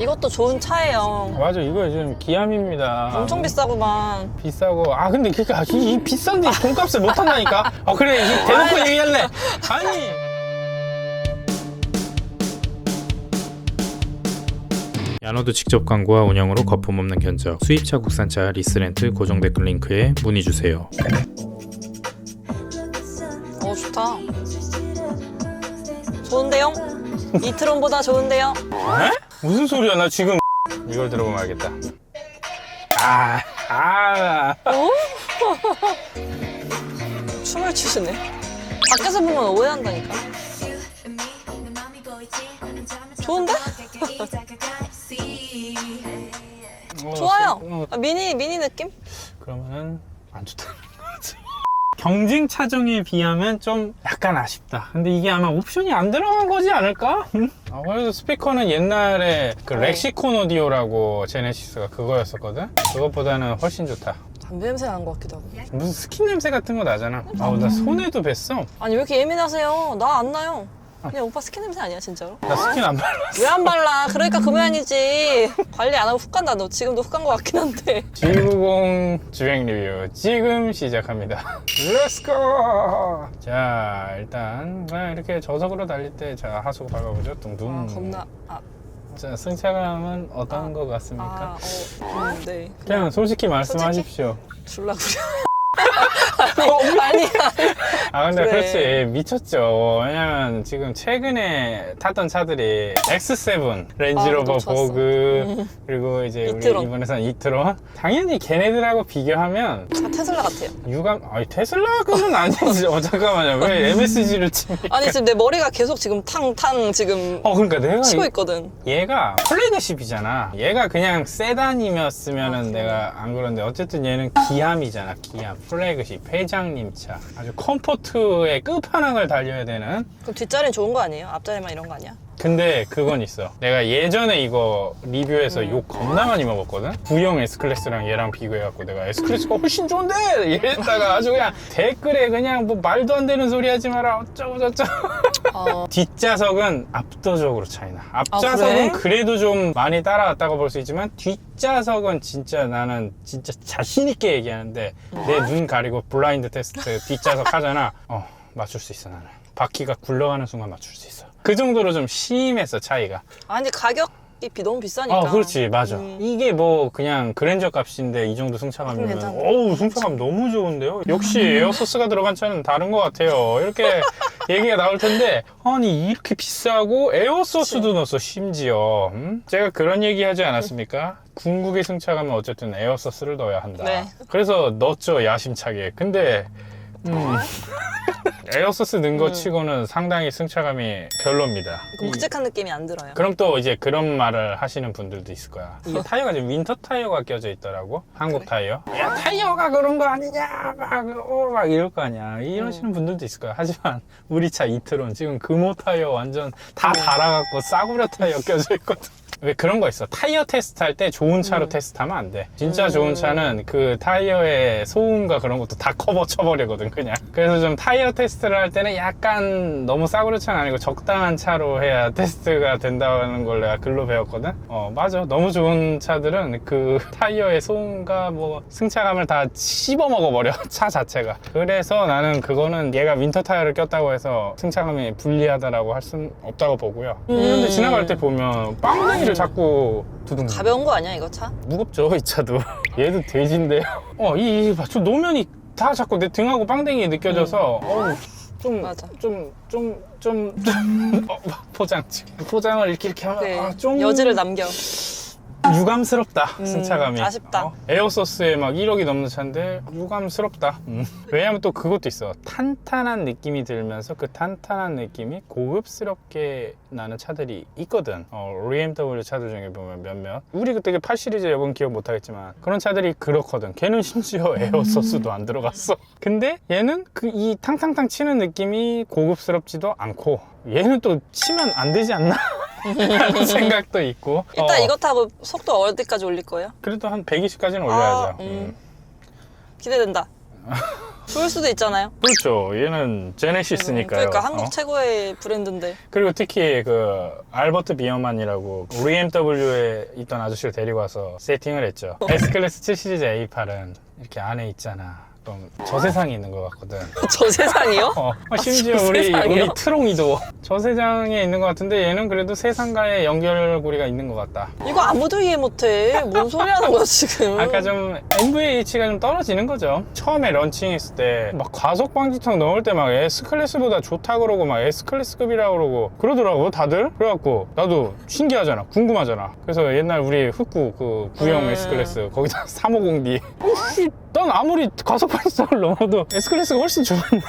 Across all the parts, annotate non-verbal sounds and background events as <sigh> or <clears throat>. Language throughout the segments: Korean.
이것도 좋은 차예요. 맞아 이거 요즘 기암입니다 엄청 비싸구만. 비싸고 아 근데 그니까 이, 이 비싼데 돈값을 못 한다니까 어 그래 이 대놓고 얘기할래 아니 야노드 직접 광고와 운영으로 거품 없는 견적 수입차 국산차 리스렌트 고정 댓글 링크에 문의 주세요 어, 좋다. 좋은데요? 이트론보다 좋은데요? 무슨 소리야 나 지금 이걸 들어보면 알겠다 아, 아, 춤을 추시네. 밖에서 보면 오해한다니까. 좋은데? 어, 좋아요. 어, 아, 미니, 미니 느낌? 그러면은 안 좋다는 거지. 경쟁 차종에 비하면 좀 약간 아쉽다. 근데 이게 아마 옵션이 안 들어간 거지 않을까? 응? 아, 그래서 스피커는 옛날에 그 네. 렉시콘 오디오라고 제네시스가 그거였었거든? 그것보다는 훨씬 좋다. 담배 냄새 나는 것 같기도 하고. 무슨 스킨 냄새 같은 거 나잖아. 아우, 나 손에도 뱄어. 아니, 왜 이렇게 예민하세요? 나 안 나요. 그냥 오빠 스킨 냄새 아니야, 진짜로? 나 스킨 안 발랐어. 왜 안 발라? 그러니까 그 모양이지. 관리 안 하고 훅 간다. 너 지금도 훅 간 것 같긴 한데. G90 주행 리뷰 지금 시작합니다. 렛츠고! 자, 일단 그냥 이렇게 저속으로 달릴 때 자, 하수구 밟아보죠. 둥둥. 아, 겁나. 아, 자, 승차감은 어떤 아, 것 같습니까? 아, 어, 음, 네. 그냥 솔직히 말씀하십시오. 줄라 그래. <laughs> 아니, 아니, 아 근데 그래. 그렇지 미쳤죠. 왜냐면 지금 최근에 탔던 차들이 X7, 렌지로버 아, 너무 좋았어. 보그 그리고 이제 이트론. 우리 이번에선 이트론. 당연히 걔네들하고 비교하면 다 테슬라 같아요. 유감 아니 테슬라급은 아니지. 어 잠깐만요. 왜 MSG를 칩니까? 아니, 지금 내 머리가 계속 지금 탕탕 지금 어 그러니까 내가 치고 이- 있거든. 얘가 플래그십이잖아. 얘가 그냥 세단이었으면은 아? 내가 안 그런데 어쨌든 얘는 기암이잖아. 기암. 플래그십. 회장님 차. 아주 컴포트의 끝판왕을 달려야 되는. 그럼 뒷자리는 좋은 거 아니에요? 앞자리만 이런 거 아니야? 근데 그건 있어. 내가 예전에 이거 리뷰에서 음. 욕 겁나 많이 먹었거든? 구형 S클래스랑 얘랑 비교해갖고 내가 S클래스가 훨씬 좋은데! 이랬다가 아주 그냥 댓글에 그냥 뭐 말도 안 되는 소리 하지 마라. 어쩌고 저쩌고. 어, 뒷좌석은 압도적으로 차이나. 앞좌석은 아, 그래? 도좀 많이 따라왔다고 볼 수 있지만 뒷좌석은 진짜 나는 진짜 자신 있게 얘기하는데 내눈 가리고 블라인드 테스트 뒷좌석 하잖아. 어 맞출 수 있어 나는. 바퀴가 굴러가는 순간 맞출 수 있어. 그 정도로 좀 심했어 차이가. 아, 근데 가격이 비- 너무 비싸니까. 아 그렇지 맞아. 음. 이게 뭐 그냥 그랜저 값인데 이 정도 승차감이면. 어우 승차감 너무 좋은데요. 역시 <laughs> 에어소스가 들어간 차는 다른 것 같아요. 이렇게 <laughs> 얘기가 나올 텐데 <laughs> 아니 이렇게 비싸고 에어소스도 넣었어 심지어. 음? 제가 그런 얘기 하지 않았습니까? 궁극의 승차감은 어쨌든 에어소스를 넣어야 한다. 네. 그래서 넣었죠 야심차게. 근데 음, <laughs> 에어소스 넣은 거 음. 치고는 상당히 승차감이 별로입니다. 그 묵직한 느낌이 안 들어요. 그럼 또 이제 그런 말을 하시는 분들도 있을 거야. 이 타이어가 지금 윈터 타이어가 껴져 있더라고. 한국 타이어. 야, 타이어가 그런 거 아니냐. 막, 어, 막 이럴 거 아니야. 이러시는 분들도 있을 거야. 하지만 우리 차 이트론 지금 금호 타이어 완전 다 달아갖고 싸구려 타이어 껴져 있거든. 왜 그런 거 있어. 타이어 테스트 할 때 좋은 차로 테스트하면 안 돼. 진짜 음. 좋은 차는 그 타이어의 소음과 그런 것도 다 커버 쳐버리거든, 그냥. 그래서 좀 타이어 테스트를 할 때는 약간 너무 싸구려 차는 아니고 적당한 차로 해야 테스트가 된다는 걸 내가 글로 배웠거든. 어, 맞아. 너무 좋은 차들은 그 타이어의 소음과 뭐 승차감을 다 씹어 먹어버려, <laughs> 차 자체가. 그래서 나는 그거는 얘가 윈터 타이어를 꼈다고 해서 승차감이 불리하다라고 할순 없다고 보고요. 그런데 음. 지나갈 때 보면 빵댕이를 자꾸 두둥 가벼운 거 아니야, 이거 차? 무겁죠 이 차도 <laughs> 얘도 돼지인데요 어이 저 노면이 다 자꾸 내 등하고 빵댕이에 느껴져서 어우 좀, 음. 맞아. 좀, 좀, 좀, 좀, <laughs> 어, 포장, 포장을 이렇게 이렇게 하면, 네. 아, 좀. 여지를 남겨. 유감스럽다, 음, 승차감이. 아쉽다. 어? 에어소스에 막 1억이 넘는 차인데, 유감스럽다. 음. <laughs> 왜냐면 또 그것도 있어. 탄탄한 느낌이 들면서 그 탄탄한 느낌이 고급스럽게 나는 차들이 있거든. 어, BMW 차들 중에 보면 몇몇. 우리 그때 8 시리즈 여건 기억 못하겠지만, 그런 차들이 그렇거든. 걔는 심지어 에어소스도 안 들어갔어. 근데 얘는 그 이 탕탕탕 치는 느낌이 고급스럽지도 않고, 얘는 또 치면 안 되지 않나? 하는 <laughs> 생각도 있고. 일단 어. 이거 타고 속도 어디까지 올릴 거예요? 그래도 한 120까지는 올려야죠. 음. 음. 기대된다. <laughs> 좋을 수도 있잖아요. 그렇죠. 얘는 제네시스니까요. 그러니까 한국 어? 최고의 브랜드인데. 그리고 특히 그 알버트 비어만이라고 우리 MW에 있던 아저씨를 데리고 와서 세팅을 했죠. S클래스 7 시리즈 A8은 이렇게 안에 있잖아. 좀 저세상에 있는 것 같거든. <laughs> 저 세상이요? 어, 심지어 저 우리 세상이요? 우리 트롱이도 저세상에 있는 것 같은데 얘는 그래도 세상과의 연결고리가 있는 것 같다. 이거 아무도 이해 못해. 뭔 소리 하는 거야, 지금. 아까 좀 NVH가 좀 떨어지는 거죠. 처음에 런칭했을 때 막 과속 방지턱 넘을 때 막 S 클래스보다 좋다 그러고 막 S 클래스급이라 그러고 그러더라고 다들. 그래갖고 나도 신기하잖아, 궁금하잖아. 그래서 옛날 우리 흑구 그 구형 음. S 클래스 거기다 <laughs> 350D. 혹시 난 아무리 과속 방지턱을 넘어도 S 클래스가 훨씬 좋은데.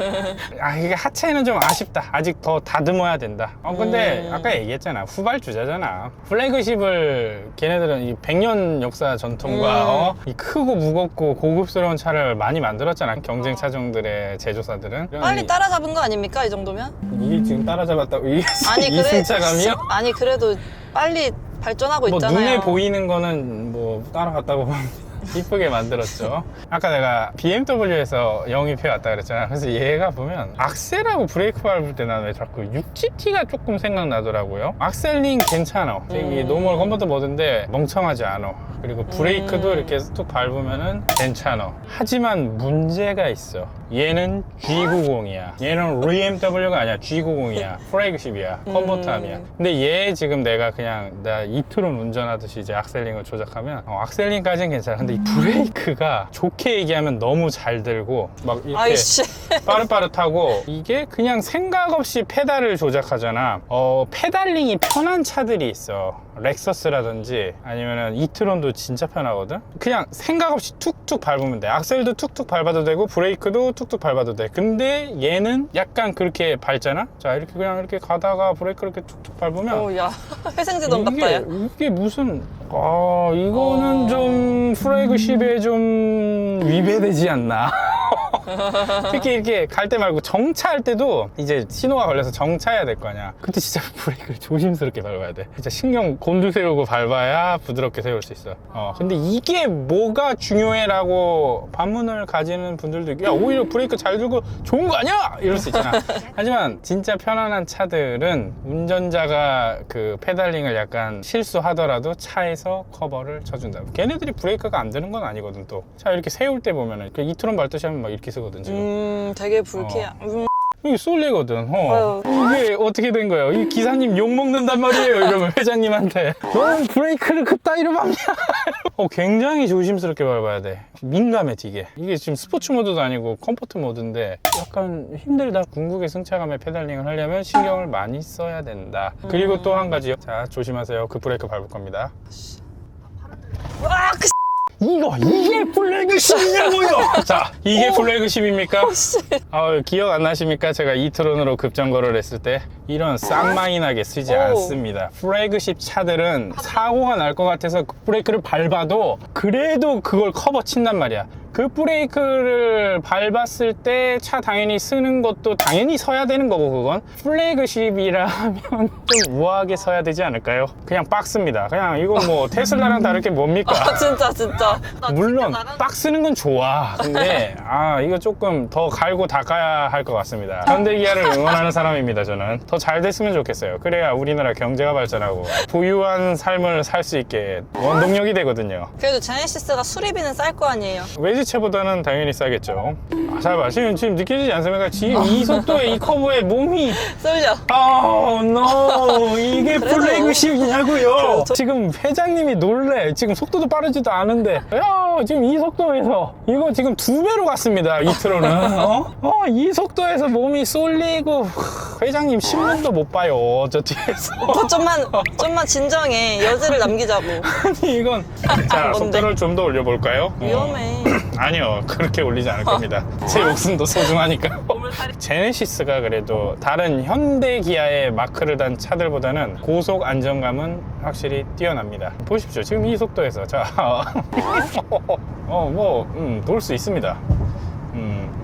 <laughs> 아 이게 하체는 좀 아쉽다. 아직 더 다듬어야 된다. 어 근데 음. 아까 얘기했잖아. 후발 주자잖아. 플래그십을 걔네들은 이 100년 역사 전통과 음. 어? 이 크고 무겁고 고급스러운 차를 많이 만들었잖아. 경쟁 차종들의 제조사들은. 빨리 이- 따라잡은 거 아닙니까, 이 정도면? 이게 지금 따라잡았다고 이게 아니, <laughs> 그래. 이승차감이요? <laughs> 아니, 그래도 빨리 발전하고 뭐 있잖아요. 눈에 보이는 거는 뭐 따라갔다고 보면 이쁘게 만들었죠. 아까 내가 BMW에서 영입해 왔다 그랬잖아. 그래서 얘가 보면 악셀하고 브레이크 밟을 때 나는 왜 자꾸 6GT가 조금 생각나더라고요. 악셀링 괜찮아. 이게 음. 노멀 컴포트 모드인데 멍청하지 않아. 그리고 브레이크도 음. 이렇게 툭 밟으면은 괜찮아. 하지만 문제가 있어. 얘는 G90이야. 얘는 BMW가 아니야. G90이야. 프레그십이야. 컴포트함이야. 음. 근데 얘 지금 내가 그냥 나 이트론 운전하듯이 이제 악셀링을 조작하면 어, 악셀링까지는 괜찮아. 근데 이 브레이크가 좋게 얘기하면 너무 잘 들고 막 이렇게 아이씨. <laughs> 빠릇빠릇하고 이게 그냥 생각 없이 페달을 조작하잖아. 어, 페달링이 편한 차들이 있어. 렉서스라든지 아니면은 이트론도 진짜 편하거든. 그냥 생각 없이 툭툭 밟으면 돼. 악셀도 툭툭 밟아도 되고 브레이크도 툭툭 밟아도 돼. 근데 얘는 약간 그렇게 밟잖아. 자 이렇게 그냥 이렇게 가다가 브레이크 이렇게 툭툭 밟으면 오, 야. 회생제 돈 같다, 야. 이게 무슨 아 이거는 어. 좀 프레그십에 좀 위배되지 않나 <laughs> <laughs> 특히 이렇게 갈 때 말고 정차할 때도 이제 신호가 걸려서 정차해야 될 거 아니야. 그때 진짜 <laughs> 브레이크를 조심스럽게 밟아야 돼. 진짜 신경 곤두 세우고 밟아야 부드럽게 세울 수 있어. 어 근데 이게 뭐가 중요해 라고 반문을 가지는 분들도 있고 야 오히려 브레이크 잘 들고 좋은 거 아니야? 이럴 수 있잖아. <laughs> 하지만 진짜 편안한 차들은 운전자가 그 페달링을 약간 실수하더라도 차에서 커버를 쳐준다. 걔네들이 브레이크가 안 되는 건 아니거든 또. 차 이렇게 세울 때 보면은. 그 이트론 밟듯이 하면 막 이렇게 쓰거든 지금. 음, 되게 불쾌해. 음, 이게 쏠리거든. 어. 이게 어떻게 된 거예요? 이 기사님 욕 먹는단 말이에요. 이러면 <laughs> 회장님한테. 너는 브레이크를 그따위로 밟냐? <laughs> 어, 굉장히 조심스럽게 밟아야 돼. 민감해, 되게. 이게 지금 스포츠 모드도 아니고 컴포트 모드인데 약간 힘들다. 궁극의 승차감의 페달링을 하려면 신경을 많이 써야 된다. 그리고 또 한 가지요. 자, 조심하세요. 그 브레이크 밟을 겁니다. 와, 그 이거, 이게 플래그십이냐고요! <laughs> 자, 이게 플래그십입니까? 아, 기억 안 나십니까? 제가 이트론으로 급정거를 했을 때 이런 쌍망이 나게 쓰지 오. 않습니다. 플래그십 차들은 사고가 날 것 같아서 그 브레이크를 밟아도 그래도 그걸 커버 친단 말이야. 그 브레이크를 밟았을 때 차 당연히 쓰는 것도 당연히 서야 되는 거고 그건 플래그십이라면 <laughs> 좀 우아하게 서야 되지 않을까요? 그냥 박스입니다. 그냥 이거 뭐 <laughs> 테슬라랑 다를 게 뭡니까? 아, 진짜, 진짜. 물론 빡 쓰는 건 좋아. 근데 아 이거 조금 더 갈고 닦아야 할 것 같습니다. 현대기아를 응원하는 사람입니다. 저는 더잘 됐으면 좋겠어요. 그래야 우리나라 경제가 발전하고 부유한 삶을 살 수 있게 원동력이 되거든요. 그래도 제네시스가 수리비는 쌀 거 아니에요. 외제차보다는 당연히 싸겠죠. 아, 잘 봐. 지금, 지금 느껴지지 않습니까? 지금 이 속도에 이 커브에 몸이 쏠려. 아, no. 이게 플래그십이냐고요. 지금 회장님이 놀래. 지금 속도도 빠르지도 않은데. 야, 지금 이 속도에서 이거 지금 두 배로 갔습니다. 이트로는. 어? 어, 이 속도에서 몸이 쏠리고 회장님 신 문도 못 봐요. 저 뒤에서. <laughs> 어, 좀만, 좀만 진정해. 여지를 남기자고. 아니 이건 자 뭔데? 속도를 좀 더 올려볼까요? 어. 위험해. <clears throat> 아니요 그렇게 올리지 않을 겁니다 제 목숨도 소중하니까 <laughs> 제네시스가 그래도 다른 현대 기아의 마크를 단 차들보다는 고속 안정감은 확실히 뛰어납니다 보십시오 지금 이 속도에서 자 어뭐돌 <laughs> 수 있습니다 음, 음.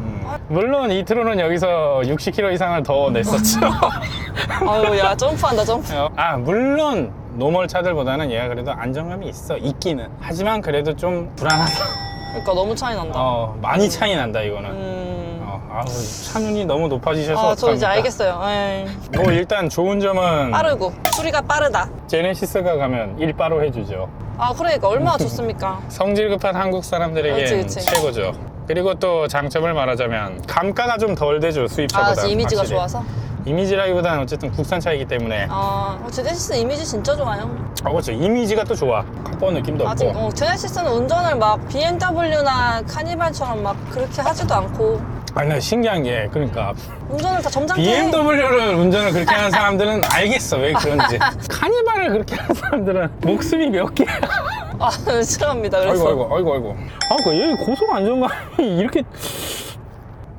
물론 이트로는 여기서 60km 이상을 더 냈었죠 <laughs> 아유, 야, 점프한다, 점프. 아 물론 노멀 차들보다는 얘가 그래도 안정감이 있어 있기는 하지만 그래도 좀 불안하다 그러니까 너무 차이 난다. 어, 많이 차이 난다 이거는. 음. 어, 아우 찬운이 너무 높아지셔서 아, 저 이제 어떡합니까? 알겠어요. 에이. 뭐 일단 좋은 점은 빠르고 수리가 빠르다. 제네시스가 가면 일바로 해주죠. 아 그러니까 얼마나 좋습니까? <laughs> 성질 급한 한국 사람들에게 그치, 그치. 최고죠. 그리고 또 장점을 말하자면 감가가 좀 덜 되죠 아 수입차보다. 진짜 이미지가 확실히. 좋아서. 이미지라기보다는 어쨌든 국산차이기 때문에 아 어, 제네시스 이미지 진짜 좋아요. 어, 그렇죠. 이미지가 또 좋아. 카본 느낌도 아직 없고. 어, 제네시스는 운전을 막 BMW나 카니발처럼 막 그렇게 하지도 않고 아니 나 신기한 게 그러니까 운전을 다 점잖게 해. BMW를 운전을 그렇게 하는 사람들은 알겠어 왜 그런지. <laughs> 카니발을 그렇게 하는 사람들은 목숨이 몇 개야. 아 싫어합니다. 그래서 아이고 아이고 아이고 아이고. 아, 그얘 고속 안정감이 <laughs> 이렇게.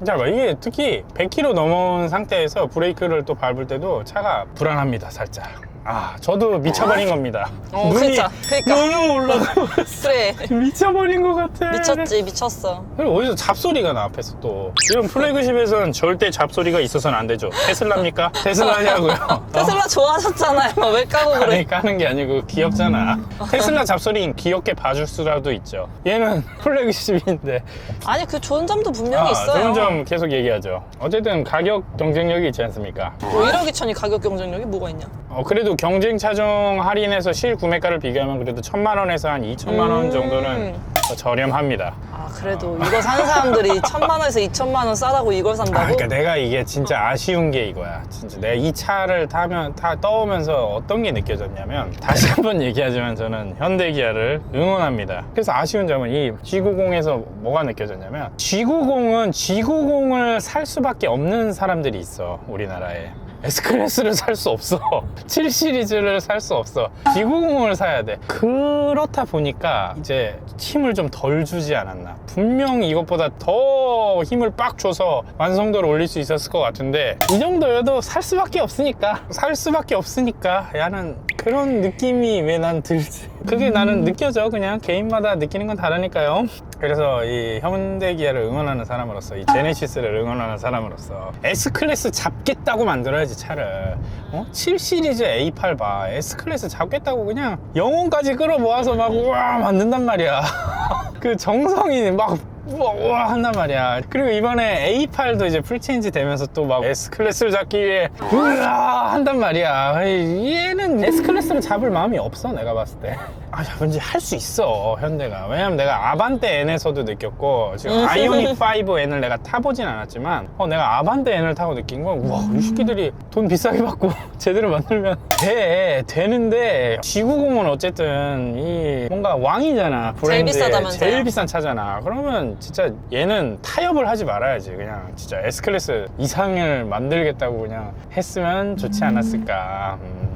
자, 봐 이게 특히 100km 넘어온 상태에서 브레이크를 또 밟을 때도 차가 불안합니다, 살짝. 아, 저도 미쳐버린 겁니다. 어, 눈이 그쵸. 그러니까. 너무 올라가. <laughs> 그래 미쳐버린 것 같아. 미쳤지 미쳤어. 그리고 어디서 잡소리가 나 앞에서 또 이런 플래그십에서는 절대 잡소리가 있어서는 안 되죠 테슬라입니까? <laughs> 테슬라냐고요 <laughs> 테슬라 좋아하셨잖아요. 왜 까고 아니 그래? 까는 게 아니고 귀엽잖아 테슬라 잡소리는 귀엽게 봐줄 수라도 있죠 얘는 플래그십인데 아니 그 좋은 점도 분명히 아, 있어요. 좋은 점 계속 얘기하죠 어쨌든 가격 경쟁력이 있지 않습니까 뭐 1억 2천이 가격 경쟁력이 뭐가 있냐? 어, 그래도 경쟁 차종 할인해서 실구매가를 비교하면 그래도 천만 원에서 한 2천만 원 음. 정도는 더 저렴합니다 아 그래도 이거 사는 사람들이 <laughs> 천만 원에서 이천만 원 싸다고 이걸 산다고? 아, 그러니까 내가 이게 진짜 아쉬운 게 이거야. 진짜 내가 이 차를 타면 타 떠오면서 어떤 게 느껴졌냐면 다시 <laughs> 한 번 얘기하지만 저는 현대기아를 응원합니다. 그래서 아쉬운 점은 이 G90에서 뭐가 느껴졌냐면 G90은 G90을 살 수밖에 없는 사람들이 있어 우리나라에. S클래스를 살 수 없어. <laughs> 7 시리즈를 살 수 없어. G90을 사야 돼. 그렇다 보니까 이제 힘을 좀 덜 주지 않았나. 분명히 이것보다 더 힘을 빡 줘서 완성도를 올릴 수 있었을 것 같은데 이 정도여도 살 수밖에 없으니까 살 수밖에 없으니까 야는 그런 느낌이 왜 난 들지? 그게 나는 느껴져. 그냥 개인마다 느끼는 건 다르니까요. 그래서 이 현대 기아를 응원하는 사람으로서 이 제네시스를 응원하는 사람으로서 S클래스 잡겠다고 만들어야지 차를. 어? 7 시리즈 A8 봐. S클래스 잡겠다고 그냥 영혼까지 끌어모아서 막 우와 만든단 말이야. <laughs> 그 정성이 막 우와, 우와 한단 말이야. 그리고 이번에 A8도 이제 풀체인지 되면서 또 막 S클래스를 잡기 위해 우와 한단 말이야. 얘는 S클래스를 잡을 마음이 없어, 내가 봤을 때. 아, 왠지 할 수 있어, 현대가. 왜냐면 내가 아반떼 N에서도 느꼈고, 지금 아이오닉 <laughs> 5N을 내가 타보진 않았지만, 어, 내가 아반떼 N을 타고 느낀 건, 우와, 이 새끼들이 돈 비싸게 받고 <laughs> 제대로 만들면 돼. 되는데, G90은 어쨌든, 이, 뭔가 왕이잖아. 비싸다면서요. 제일 비싼 차잖아. 그러면 진짜 얘는 타협을 하지 말아야지. 그냥 진짜 S클래스 이상을 만들겠다고 그냥 했으면 좋지 않았을까. 음.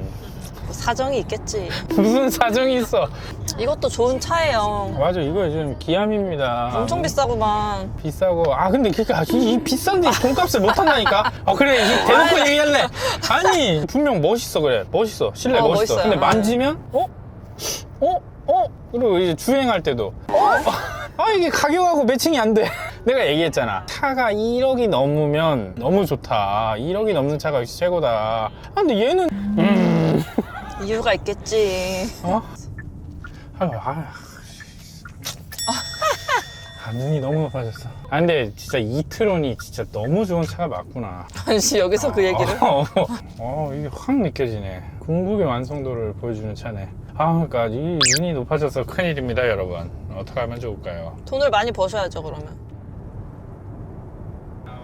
뭐 사정이 있겠지. 무슨 사정이 있어? 이것도 좋은 차예요. 맞아, 이거 요즘 기암입니다. 엄청 비싸구만. 비싸고 아 근데 그니까 이, 이 비싼데 돈값을 못 한다니까 아 그래 이 대놓고 얘기할래 아니 분명 멋있어 그래 멋있어 실내 어, 멋있어 멋있어요. 근데 만지면 어? 어? 어? 그리고 이제 주행할 때도 어? <laughs> 아 이게 가격하고 매칭이 안 돼 <laughs> 내가 얘기했잖아 차가 1억이 넘으면 너무 좋다 1억이 넘는 차가 역시 최고다 아 근데 얘는 음 이유가 있겠지. 어? 아유, 아. 아, 눈이 너무 높아졌어. 아, 근데 진짜 이트론이 진짜 너무 좋은 차가 맞구나. 아니 여기서 그 얘기를. 어, 어, 어, 이게 확 느껴지네. 궁극의 완성도를 보여주는 차네. 아, 그러니까 이 눈이 높아져서 큰일입니다, 여러분. 어떻게 하면 좋을까요? 돈을 많이 버셔야죠 그러면.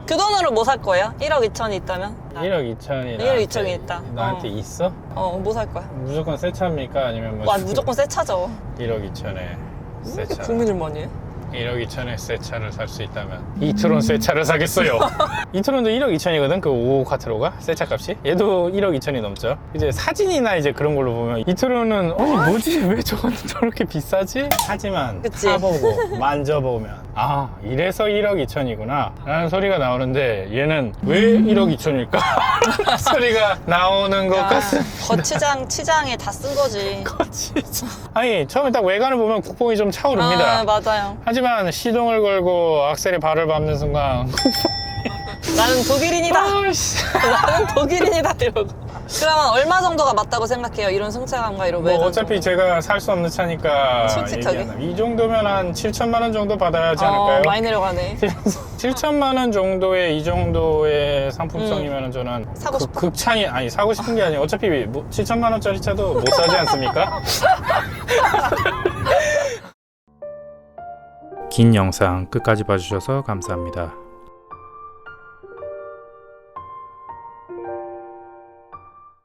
그 돈으로 뭐 살 거예요? 1억 2천이 있다면? 1억 2천이 1억 2천이 있다. 나한테 어. 있어? 어, 뭐 살 거야? 무조건 새 차입니까? 아니면 뭐 와, 무조건 새 차죠. 1억 2천에 왜 새 이렇게 차. 고민을 많이 해? 1억 2천에 새 차를 살 수 있다면 이트론 새 차를 사겠어요 <laughs> 이트론도 1억 2천이거든 그5 카트로가 새 차 값이 얘도 1억 2천이 넘죠 이제 사진이나 이제 그런 걸로 보면 이트론은 아니 뭐지 <laughs> 왜 저건 저렇게 비싸지? 하지만 그치. 타보고 <laughs> 만져보면 아 이래서 1억 2천이구나 라는 소리가 나오는데 얘는 왜 1억 2천일까 소리가 나오는 것 아, 같습니다 거치장, 치장에 다 쓴 거지. 진짜. 아니 처음에 딱 외관을 보면 국뽕이 좀 차오릅니다 아, 맞아요. 하지만 시동을 걸고 악셀에 발을 밟는 순간 나는 독일인이다. <laughs> 아씨 나는 독일인이다. 이러고. 그러면 얼마 정도가 맞다고 생각해요? 이런 승차감과 이런 뭐 외관 어차피? 제가 살 수 없는 차니까 솔직하게? 이 정도면 한 7천만 원 정도 받아야 하지 어, 않을까요? 많이 내려가네 <laughs> 7천만 원 정도의 이 정도의 상품성이면 저는 음. 사고 극- 싶어. 극찬이 아니 사고 싶은 게 아니에요. 어차피 뭐 7천만 원짜리 차도 못 사지 않습니까? <laughs> 긴 영상 끝까지 봐주셔서 감사합니다.